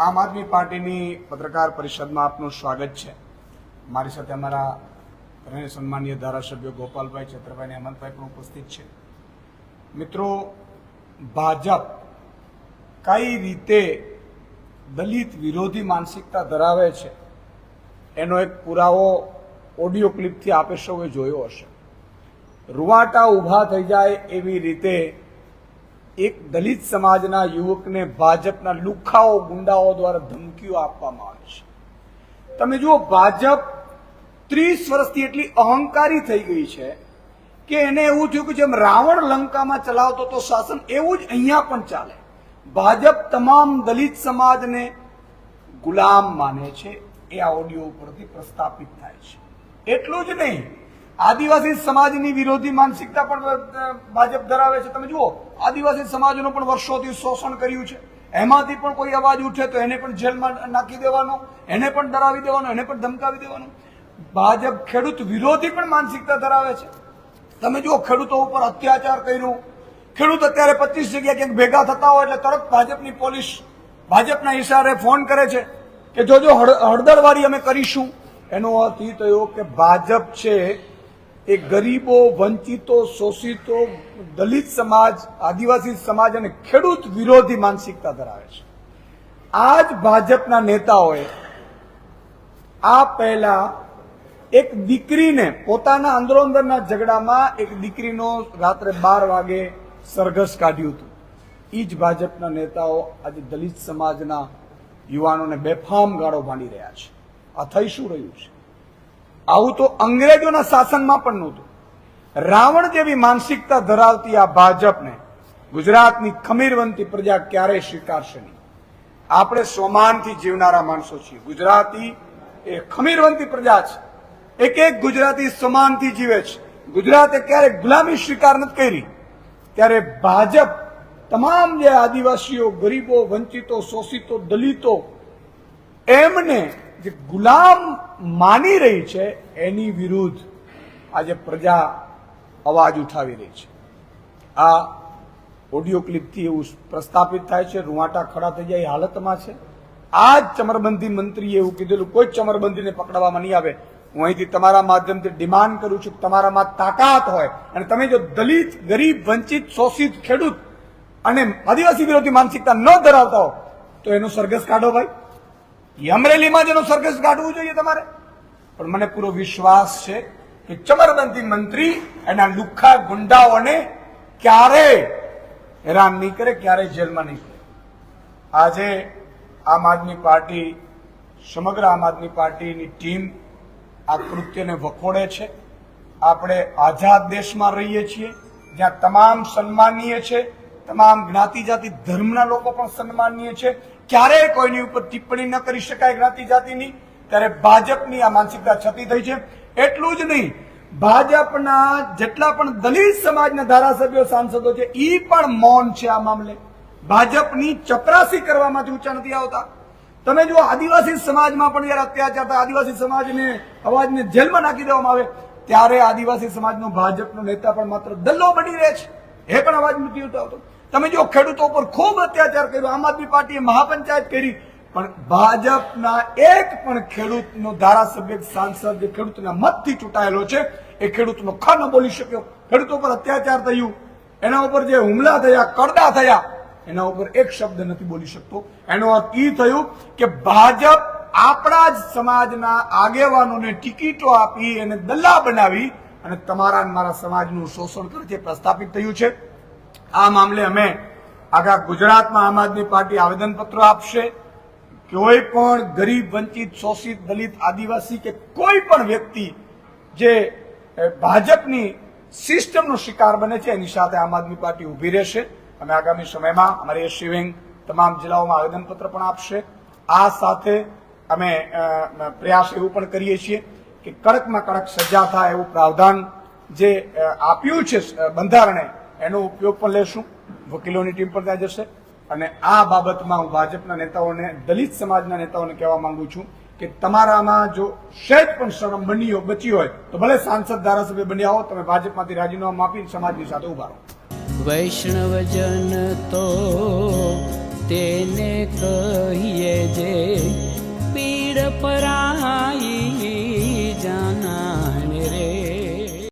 આમ આદમી પાર્ટીની પત્રકાર પરિષદમાં આપનું સ્વાગત છે. મારી સાથે અમારા ત્રણેય સન્માનીય ધારાસભ્યો ગોપાલભાઈ, છત્રભાઈ અને હેમંતભાઈ પણ ઉપસ્થિત છે. મિત્રો, ભાજપ કઈ રીતે દલિત વિરોધી માનસિકતા ધરાવે છે, એનો એક પુરાવો ઓડિયો ક્લિપથી આપે સૌએ જોયો હશે. રૂવાટા ઊભા થઈ જાય એવી રીતે એક દલિત સમાજના યુવકને ભાજપના લુખાઓ ગુંડાઓ દ્વારા ધમકીઓ આપવામાં આવે છે. તમે જુઓ, ભાજપ ત્રીસ વર્ષથી એટલી અહંકારી થઈ ગઈ છે કે એને એવું થયું કે જેમ રાવણ લંકામાં ચલાવતો તો શાસન, એવું જ અહીંયા પણ ચાલે. ભાજપ તમામ દલિત સમાજને ગુલામ માને છે. એ આ ઓડિયો ઉપરથી પ્રસ્થાપિત થાય છે. એટલું જ નહીં આદિવાસી સમાજની વિરોધી માનસિકતા પણ ભાજપ ધરાવે છે. તમે જુઓ, આદિવાસી સમાજનું પણ વર્ષોથી શોષણ કર્યું છે. એમાંથી પણ કોઈ અવાજ ઉઠે તો એને પણ જેલમાં નાખી દેવાનો, એને પણ ડરાવી દેવાનો, એને પણ ધમકાવી દેવાનો. ભાજપ ખેડૂત વિરોધી પણ માનસિકતા ધરાવે છે. તમે જુઓ, ખેડૂતો ઉપર અત્યાચાર કર્યું. ખેડૂત અત્યારે પચીસ જગ્યા ક્યાંક ભેગા થતા હોય એટલે તરત ભાજપની પોલીસ, ભાજપના ઇશારે ફોન કરે છે કે, જોજો હળદરવારી અમે કરીશું. એનો અર્થ એ થયો કે ભાજપ છે એ ગરીબો, વંચિતો, શોષિતો, દલિત સમાજ, આદિવાસી સમાજ અને ખેડૂત વિરોધી માનસિકતા ધરાવે છે. આ જ ભાજપના નેતાઓએ આ પહેલા એક દીકરીને પોતાના અંદરના ઝઘડામાં એક દીકરીનો રાત્રે બાર વાગે સરઘસ કાઢ્યું હતું. એ જ ભાજપના નેતાઓ આજે દલિત સમાજના યુવાનોને બેફામ ગાળો ભાંડી રહ્યા છે. આ થઈ શું રહ્યું છે? આવું તો અંગ્રેજોના શાસનમાં પણ નહોતું. રાવણ જેવી માનસિકતા ધરાવતી આ ભાજપને ગુજરાતની ખમીરવંતી પ્રજા ક્યારેય સ્વીકારશે નહીં. આપણે સ્વમાનથી જીવનારા માણસો છીએ. ગુજરાતી એ ખમીરવંતી પ્રજા છે. એક એક ગુજરાતી સમાનથી જીવે છે. ગુજરાતે ક્યારેક ગુલામી સ્વીકાર નથી કરી. ત્યારે ભાજપ તમામ જે આદિવાસીઓ, ગરીબો, વંચિતો, શોષિતો, દલિતો, એમને જે ગુલામ માની રહી છે, એની વિરુદ્ધ આજે પ્રજા અવાજ ઉઠાવી રહી છે. આ ઓડિયો ક્લિપથી એવું પ્રસ્થાપિત થાય છે, રૂવાટા ખડા થઈ જાય એ હાલતમાં છે. આ જ ચમરબંધી મંત્રીએ એવું કીધેલું, કોઈ ચમરબંધીને પકડવામાં નહીં આવે. હું અહીંથી તમારા માધ્યમથી ડિમાન્ડ કરું છું તમારામાં તાકાત હોય. અને તમે જો દલિત, ગરીબ, વંચિત, શોષિત, ખેડૂત અને આદિવાસી વિરોધી માનસિકતા ન ધરાવતા હો, તો એનો સરઘસ કાઢો ભાઈ. એ અમરેલીમાં જ એનું સરઘસ કાઢવું જોઈએ તમારે. પણ મને પૂરો વિશ્વાસ છે કે ચમરબંધી મંત્રી એના લુખ્ખા ગુંડાઓને ક્યારે હેરાન નહીં કરે, ક્યારે જેલમાં નહીં કરે. આજે આમ આદમી પાર્ટી, સમગ્ર આમ આદમી પાર્ટીની ટીમ આ કૃત્યને વખોડે છે. આપણે આઝાદ દેશમાં રહીએ છીએ, જ્યાં તમામ સન્માનીય છે. તમામ જ્ઞાતિ જાતિ ધર્મના લોકો પણ સન્માનીય છે. ક્યારેય કોઈની ઉપર ટિપ્પણી ન કરી શકાય જ્ઞાતિ જાતિની ત્યારે ભાજપની આ માનસિકતા છતી થઈ છે. એટલું જ નહીં, ભાજપના જેટલા પણ દલિત સમાજના ધારાસભ્યો, સાંસદો છે એ પણ મૌન છે આ મામલે. ભાજપની ચપરાસી કરવામાંથી ઊંચા નથી આવતા. તમે જો આદિવાસી સમાજમાં પણ જયારે અત્યાચાર થાય, આદિવાસી સમાજને અવાજને જેલમાં નાખી દેવામાં આવે, ત્યારે આદિવાસી સમાજનો ભાજપનો નેતા પણ માત્ર દલ્લો બની રહે છે. એ પણ અવાજ નથી ઉઠાવતો. તમે જો ખેડૂતો ઉપર ખૂબ અત્યાચાર કર્યો, આમ આદમી પાર્ટીએ મહાપંચાયત કરી, પણ ભાજપના એક પણ ખેડૂતનો ધારાસભ્ય સાંસદ જે ખેડૂતના મતથી ચૂંટાયેલો છે, એ ખેડૂતનો ખ ન બોલી શક્યો. ખેડૂતો પર અત્યાચાર થયું, એના ઉપર જે હુમલા થયા, કરડા થયા, એના ઉપર એક શબ્દ નથી બોલી શકતો. એનો અર્થ એ થયું કે ભાજપ આપણા જ સમાજના આગેવાનોને ટિકિટો આપી એને દલ્લા બનાવી અને તમારા અને મારા સમાજનું શોષણ કરે પ્રસ્થાપિત થયું છે. આ મામલે અમે આખા ગુજરાતમાં આમ આદમી પાર્ટી આવેદનપત્ર આપશે. કોઈ પણ ગરીબ, વંચિત, શોષિત, દલિત, આદિવાસી કે કોઈ પણ વ્યક્તિ જે ભાજપની સિસ્ટમનો શિકાર બને છે, એની સાથે આમ આદમી પાર્ટી ઊભી રહેશે. અમે આગામી સમયમાં અમારી એસસી વિંગ તમામ જિલ્લાઓમાં આવેદનપત્ર પણ આપશે. આ સાથે અમે પ્રયાસ એવું પણ કરીએ છીએ. કે કડકમાં કડક સજા થાય એવું પ્રાવધાન જે આપ્યું છે બંધારણે, એનો ઉપયોગ પણ લેશું. વકીલોની ટીમ પણ ત્યાં જશે. અને આ બાબતમાં હું ભાજપના નેતાઓને, દલિત સમાજના નેતાઓને કહેવા માંગુ છું કે તમારામાં જો સહેજ પણ શરમ બની હોય બચી હોય, તો ભલે સાંસદ ધારાસભ્ય બન્યા હો તમે ભાજપમાંથી રાજીનામું આપી સમાજની સાથે ઊભા રહો. વૈષ્ણવજન તો તેને કહીએ